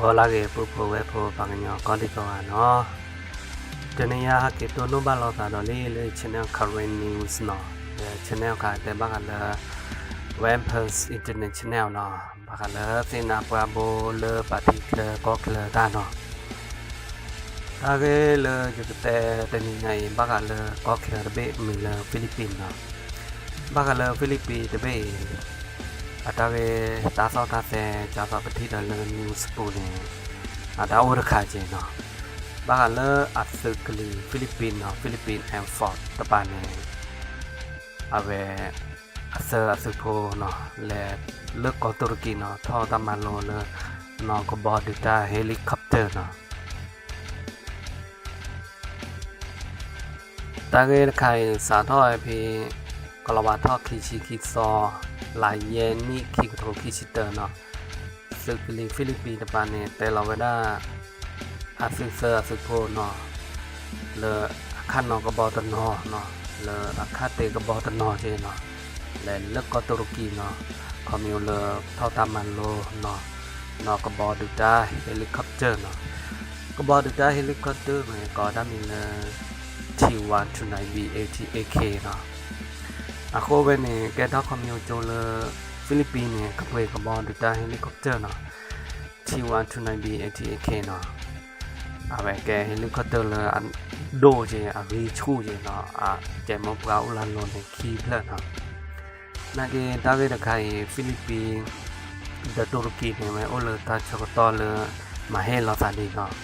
ဘောလာကေပူပူဝဲဖိုပါကညောကောတိကောနော်တနေရဟကေတိုနိုဘလောတာတော့လေးလေး channel current news နော် channel ကတဲ့ဘာကလာ Wampus International နော်ဘာကလာစင်နာပွားဘိုလေပါတီကလကောကလတာနော်ဒါကေလေကျတဲ့တနေနိုင်ဘာကလာကောကလတဘေမီလာဖိလစ်ပင်းနော်ဘာကလာဖိလစ်ပင်းတဘေ အတားပဲတားဆောက်တာဆဲကြာဆောက်ပတိတလနူးစပူနေအတားဝရခါကျင်းနော်ဘာကလဲအသကလီဖိလစ်ပင်းနော်ဖိလစ်ပင်းအမ်ဖော့တပနေအဝဲအဆအစဖိုနော်လေလကောတူရကီနော်ထောတမလောလနော်ကဘော်ဒီတာဟယ်လီကော်ပတာနော်တာဂေခိုင်စာထောအဖေကလဝါထော กลาวาทอคิชิคิซอลายเยนนี่คิงทงคิชิเตอร์เนาะสึกลิงฟิลิปปินส์ปาเนเตลาเวดาอาซึเซอร์สึโพเนาะเลอาคันนอกบอตนอเนาะเลออาคาเตกบอตนอเจเนาะเลเลิกก็ตุรกีเนาะคอมิวเลอเท่าตามันโลเนาะนอกบอดูดาเฮลิคอปเตอร์เนาะกบอดูดาเฮลิคอปเตอร์เหมือนก็ได้มีเลอทีวันทูไนบีเอทเอเคเนาะ အခုပဲနေကဲတော့ခမျိုးကျုံလဖိလစ်ပင်းနဲ့ကပွေကဘောဒတာဟယ်လီကော်ပတာနော် T129B 88K နော်အဘကဲဟယ်လီကော်ပတာလဒိုချေအဝေးချူချေနော်အကျမပကဦးလာလုံးနဲ့ခီဖလက်နော်နာကေတာကေတခိုင်ဖိလစ်ပင်းဒတူရကီနဲ့မဲအိုလတာချကတော်လမဟဲလောသာဒီနော်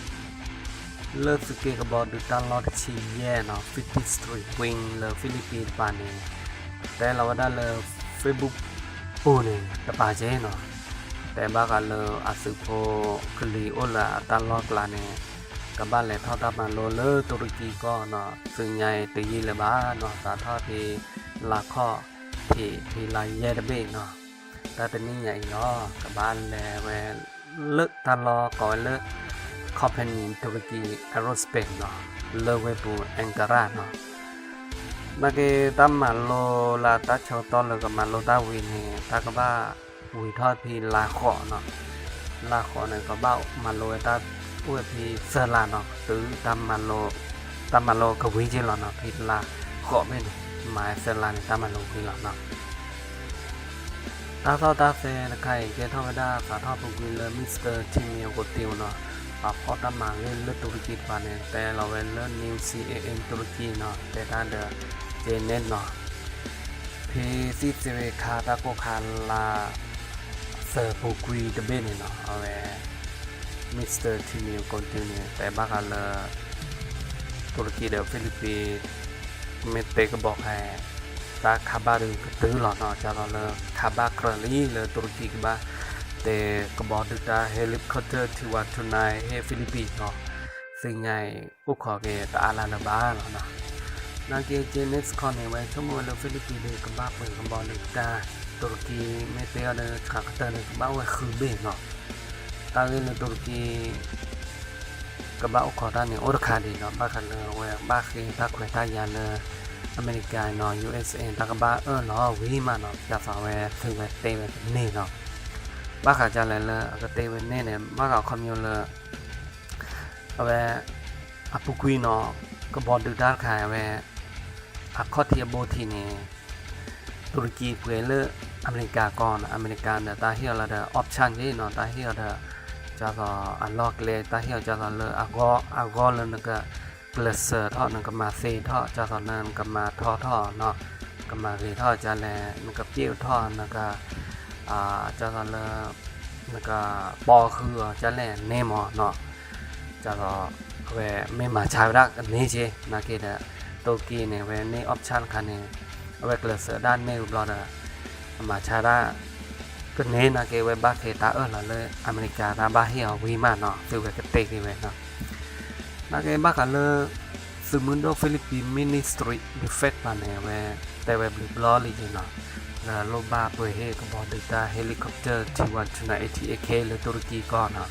เลสเกกบอดูตลอดชีแย่เนาะ50 street wing เลฟิลิปปินส์ปานนี้ แต่เราได้เลย Facebook ปูนี่ตะป๋าเจเนาะแต่บ้ากันเลยอาสุโพคลีโอละตันลอกลาเนี่ยกับบ้านแหละทอดตามันโลเลอร์ตุรกีก็เนาะซึ่งใหญ่ตีเลยบ้าเนาะสาทอดที่ลาข้อที่ที่ลายแย่ตะเบเนาะแต่เป็นนี่ใหญ่เนาะกับบ้านแหละเวเลิกตันลอก่อนเลิกคอมพานีตุรกีแอโรสเปนเนาะเลิกเวปูแองการาเนาะ mà cái tâm mà lô là ta cho to là cái mà lô ta vì này ta có ba vì thôi thì là khó nó là khó này có bao mà lô ta ui thì sơ là nó tứ tâm mà lô tâm mà lô cái vì chứ là nó thì là khó bên này mà sơ là này tâm mà lô vì là nó ta sao ta sẽ là cái cái thôi đã phải thôi phục vụ là Mr. Timmy của tiêu nó ปพอตมาเล่นเลือตุรกีปานเนี่ยแต่เราเล่นเล่นนิวซีเอ็นตุรกีเนาะแต่ด้านเดอ เจเน็ตเนาะพีซีเซเวคาตาโกคาลาเซอร์ปูกุยเดเบนเนาะเอาไว้มิสเตอร์ทีมิวคอนติเนียแต่บ้ากันเลยตุรกีเดอฟิลิปปินส์เมเตก็บอกให้ตาคาบาดึงก็ตื้อหลอดเนาะจะเราเลยคาบากรลีเลยตุรกีก็บ้าแต่กบอกดึกตาเฮลิคอปเตอร์ที่วันทุนายเฮฟิลิปปินส์เนาะซึ่งไงอุกขอเกตอาลานาบาเนาะ นาเกียเจเนส์คอนเนไว้ชั่วโมงเลฟิลิปปินส์กับบ้าเปิดกับบอลเลยกาตุรกีเม่เปียเลยขาเตอร์เลยบ้าว่าคือเบงเนาะตาเล่นตุรกีกับบ้าขอด้านเนี่ยโอร์คาดีเนาะบ้าคันเลเว้ยบ้าคือทักเวตายานเลออเมริกาเนาะ USA ตากบ้าเออเนาะวิมาเนาะจะฝาเวถึงเวเตเวนี่เนาะบ้าขาจะเลยเลยก็เตเวนี่เนี่ยบ้าเขาคอมยูเลยเอาไว้อปุกุยเนาะก็บอลดูด้านขายเอาไว้ พักข้อเทียบโบทีเนตุรกีเพื่อเลืออเมริกาก่อนอเมริกาเดตาเฮียละเดอออปชันยี่นอนตาเฮียเดอจะรออันลอกเลยตาเฮียจะรอเลออากออากอเลนึกว่เกลเซอร์ท่อนึงก็มาซีทอจะรอนเนินก็มาท่อท่อเนาะก็มาซีท่อจะแลนึกเจียวท่อนึกอ่าจะรอนเลนึกปอคือจะแลเนมอเนาะจะรอเวไม่มาใช้รักนี้เจนะเกด โตกีเนี่ยเวนี่ออปชันคันเนี่ยเวกเลเสด้านเมลบลอดมาชาดาก็เน้นนะเกเวบ้าเคตาเออหล่เลยอเมริกาตาบ้าเฮียวีมาเนาะฟิวเวกระเตกนี่เวเนาะนักเอบ้ากันเลยสมุนโดฟิลิปปินมินิสตรีดูเฟต์มาเนี่ยเวแต่เวบลิบลอลี่เนาะแล้วโลบาเปเฮก็บอกดิตาเฮลิคอปเตอร์ที่วันชนะเอทีเอเคหรือตุรกีก่อนเนาะ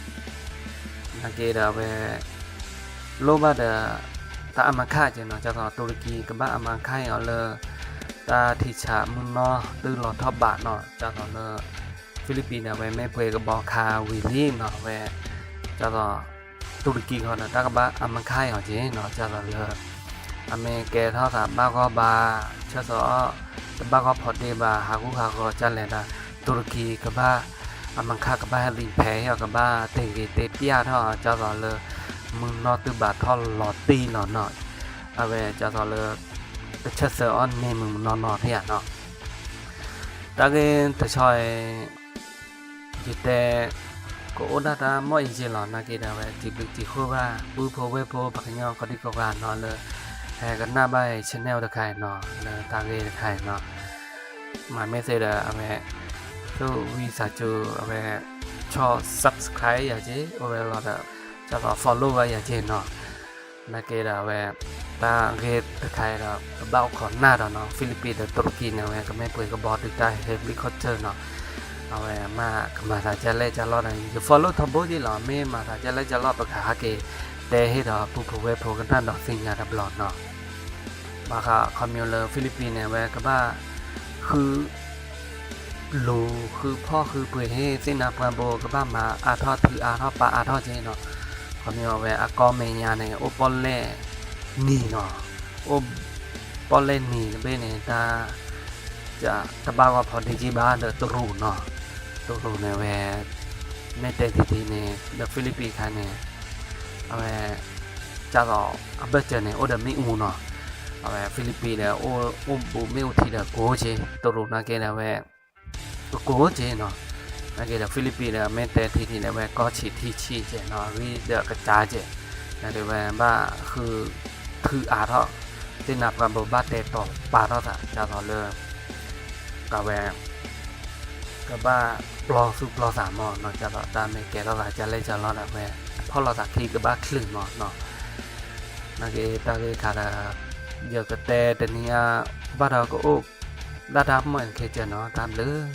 นักเอดาเวโลบาเดา ตาอามาค่าเจนอจากตุรกีกับบ้าอามาค่าเอาเลยตาทิชามุนนอตื่นหลอดทอบบาทนอจากเอาเลยฟิลิปปินส์เอาไว้แม่เพยกับบอคาวิลลี่นอะวจากเอาตุรกีเขาเนาะตากับบ้าอามาค่าเอาเจนอจากเอาเลยอเมริกาท่าสามบ้าก็บาเชสอบ้าก็พอดีบาฮากุฮาก็จันเลยนะตุรกีกับบ้าอามังคากับบ้าลีแพ้กับบ้าเตงกีเตปียท่าจากเอาเลย มึงนอตือบาทอลลอตีหนอหน่อยเอาไว้จะทอเลยเชสเซอร์ออนนี่มึงนอนนอเทียเนาะตาเกนตะชอยยิตแต่กูอดาตาม่อยเจหรอนนาเกดาไว้จิบึกจิโคว่าบูโพเวโพปักยอก็ดีกวานอนเลยแหกันหน้าใบชแนลตะไครเนาะแล้วตาเกตะไครเนาะมาไม่เสร็จเอาไว้ตู้วีสาจูเอาไว้ชอ subscribe อย่างเจ้โอเวอร์ลอด จะก็ follow ไว้อย่างเช่นเนาะนาเกดาแวตาเกตไทยเราเบ้าขอนหน้าเราเนาะฟิลิปปินส์ตุรกีเนี่ยแวก็ไม่เปิดกระบอกดึกได้เฮฟวี่คอเตอร์เนาะเอาแวมามาถ้าจะเล่จะรอดอะไรจะ follow ทั้งหมดีหรอไม่มาถ้าจะเล่จะรอดประกาศเกแต่ให้เราผู้ผู้เวโพกันท่านดอกสิงยาดับหลอดเนาะมาค่ะคอมมิวเลอร์ฟิลิปปินส์เนี่ยแวก็บ้าคือลูคือพ่อคือเปื่อยให้สินาปนโบก็บ้ามาอาทอดถืออาทอดปลาอาทอดเจนเนาะ คอมมิวแวอากอเมียเนี่ยโอปอลเล่นี่เนาะโอปอลเล่นี่เบ้เนี่ยตาจะตะบากว่าพอดีจีบ้านเดอตรูเนาะ တူတူနဲ့ပဲမဲ့တဲ့တီတီနဲ့ဖိလစ်ပိခိုင်းနဲ့အဲကြတော့အဘက်ကျန်နဲ့အိုဒမီဦးနော်အဲဖိလစ်ပိနဲ့အို Again, the Philippines uh, main test thì thì là về có chỉ thi chỉ chỉ nó vì đỡ cái trái chỉ là để về ba khử khử à thọ thì nạp vào bộ ba tệ tổ ba thọ thà cho thọ lơ cả về cả ba lo sụp lo giả mò nó cho thọ ta mấy cái thọ thà cho lấy cho lo là về พอเราสักทีก็บ้าคลื่นหมดเนาะนักเอตาเกขาดเยอะก็แต่แต่เนี้ยบ้านเราก็โอ้ดาดามเหมือนเคเจเนาะตามเลย